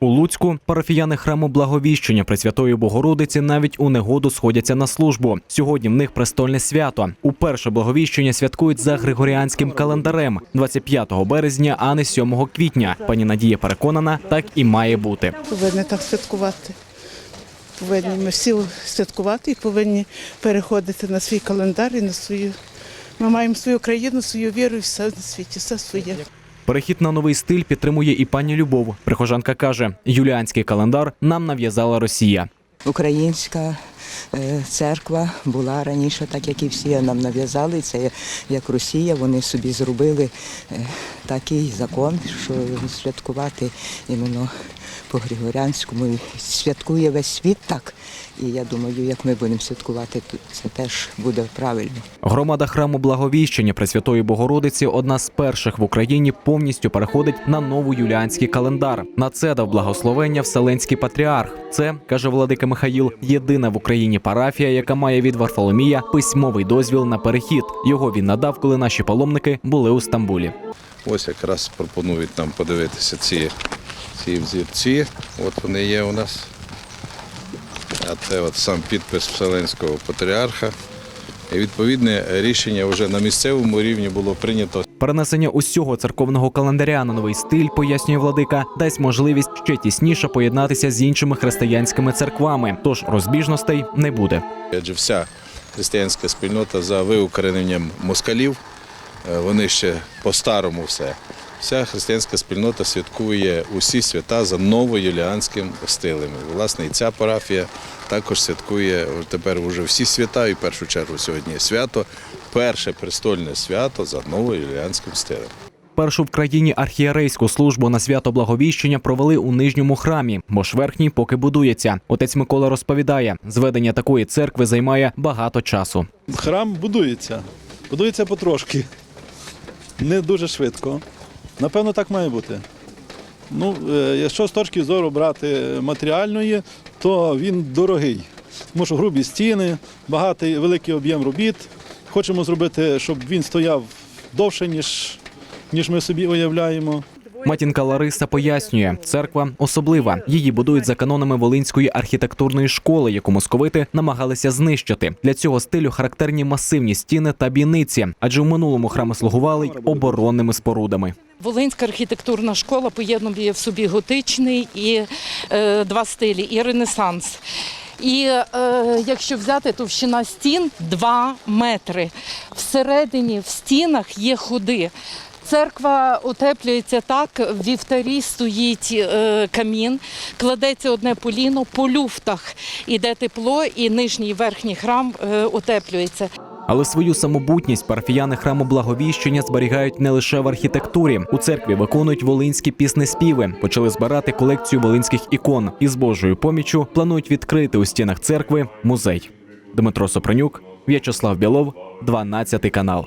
У Луцьку парафіяни храму Благовіщення Пресвятої Богородиці навіть у негоду сходяться на службу. Сьогодні в них престольне свято. Уперше благовіщення святкують за григоріанським календарем 25 березня, а не 7 квітня. Пані Надія переконана, так і має бути. Повинні так святкувати. Повинні ми всі святкувати і повинні переходити на свій календар і на свою. Ми маємо свою країну, свою віру і все на світі, все своє. Перехід на новий стиль підтримує і пані Любов. Прихожанка каже: юліанський календар нам нав'язала Росія. Українська церква була раніше, так як і всі нам нав'язали. Це як Росія, вони собі зробили е, такий закон, що святкувати іменно по Григоріанському. Святкує весь світ так. І я думаю, як ми будемо святкувати, то це теж буде правильно. Громада храму Благовіщення Пресвятої Богородиці одна з перших в Україні повністю переходить на новий юліанський календар. На це дав благословення Вселенський патріарх. Це каже владика Михаїл, єдина в Україні парафія, яка має від Варфоломія письмовий дозвіл на перехід. Його він надав, коли наші паломники були у Стамбулі. Ось якраз пропонують нам подивитися ці, ці взірці. От вони є у нас. А це от сам підпис Вселенського патріарха. Відповідне рішення вже на місцевому рівні було прийнято Перенесення усього церковного календаря на новий стиль, пояснює владика, дасть можливість ще тісніше поєднатися з іншими християнськими церквами. Тож розбіжностей не буде. Адже вся християнська спільнота за виукорененням москалів, е, вони ще по-старому все. Вся християнська спільнота святкує усі свята за новоюліанським стилем. Власне, і ця парафія також святкує тепер вже всі свята, і в першу чергу сьогодні свято, перше престольне свято за новоюліанським стилем. Першу в країні архієрейську службу на свято Благовіщення провели у нижньому храмі, бо ж верхній поки будується. Отець Микола розповідає, зведення такої церкви займає багато часу. Храм будується. Будується потрошки. Не дуже швидко. Напевно, так має бути. Ну, е, якщо з точки зору брати матеріальної, то він дорогий. Тому що грубі стіни, багатий великий об'єм робіт. Хочемо зробити, щоб він стояв довше, ніж, ніж ми собі уявляємо. Матінка Лариса пояснює, церква особлива. Її будують за канонами Волинської архітектурної школи, яку московити намагалися знищити. Для цього стилю характерні масивні стіни та бійниці, адже в минулому храми слугували й оборонними спорудами. Волинська архітектурна школа поєднує в собі готичний і е, два стилі, і ренесанс. І е, якщо взяти товщина стін 2 метри. Всередині в стінах є ходи. Церква утеплюється так, в вівтарі стоїть е, камін, кладеться одне поліно, по люфтах іде тепло, і нижній і верхній храм е, утеплюється. Але свою самобутність парфіяни храму Благовіщення зберігають не лише в архітектурі. У церкві виконують волинські піснеспіви, почали збирати колекцію волинських ікон і з Божою поміччю планують відкрити у стінах церкви музей. Дмитро Сопронюк, В'ячеслав Білов, 12 канал.